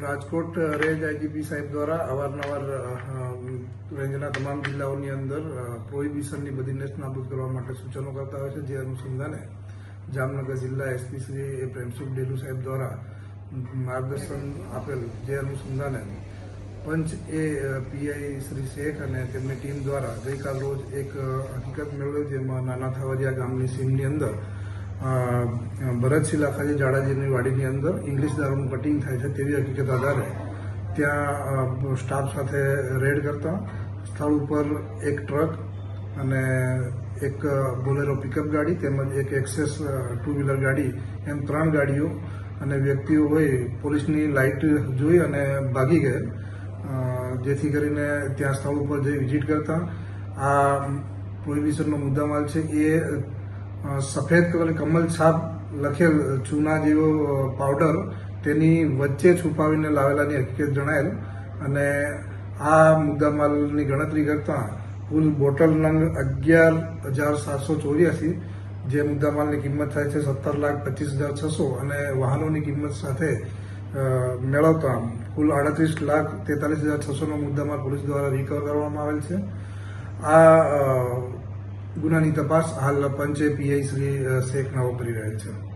Rajkot range IGP સાહેબ દ્વારા અવારનવાર રેન્જના તમામ જિલ્લાઓની અંદર પ્રોહિબિશનની બધી નેસ્ટ નાબૂદ કરવા માટે સૂચનો કરતા હોય છે, જે અનુસંધાને જામનગર જિલ્લા એસપી શ્રી પ્રેમસુખ ડેલુ સાહેબ દ્વારા માર્ગદર્શન આપેલ, જે અનુસંધાને પંચ એ પીઆઈ શ્રી શેખ અને તેમની ટીમ દ્વારા ગઈકાલ રોજ એક હકીકત મેળવ્યો જેમાં નાના થાવરિયા ગામની સીમની અંદર ભરતસિંહ લાખાજી જાડાજીની વાડીની અંદર ઇંગ્લિશ દારૂનું કટિંગ થાય છે તેવી હકીકત આધારે. ત્યાં સ્ટાફ સાથે રેડ કરતા સ્થળ ઉપર એક ટ્રક અને એક બોલેરો પિકઅપ ગાડી તેમજ એક એક્સેસ ટુ વ્હીલર ગાડી એમ ત્રણ ગાડીઓ અને વ્યક્તિઓ હોય પોલીસની લાઇટ જોઈ અને ભાગી ગયેલ જેથી કરીને ત્યાં સ્થળ ઉપર જઈ વિઝિટ કરતા. આ પ્રોહિબિશનનો મુદ્દામાલ છે એ સફેદ કલર કમલ છાપ લખેલ ચૂના જેવો પાવડર તેની વચ્ચે છુપાવીને લાવેલાની હકીકત જણાયેલ. અને આ મુદ્દામાલની ગણતરી કરતાં કુલ બોટલ નંગ અગિયાર હજાર સાતસો ચોર્યાસી, જે મુદ્દામાલની કિંમત થાય છે સત્તર લાખ પચીસ હજાર છસો અને વાહનોની કિંમત સાથે મેળવતા કુલ આડત્રીસ લાખ તેતાલીસ હજાર છસોનો મુદ્દામાલ પોલીસ દ્વારા રિકવર કરવામાં આવેલ છે. આ ગુનાની તપાસ હાલ પંચે પીઆઈ શ્રી અ, શેખ નાઓ કરી રહેલ છે.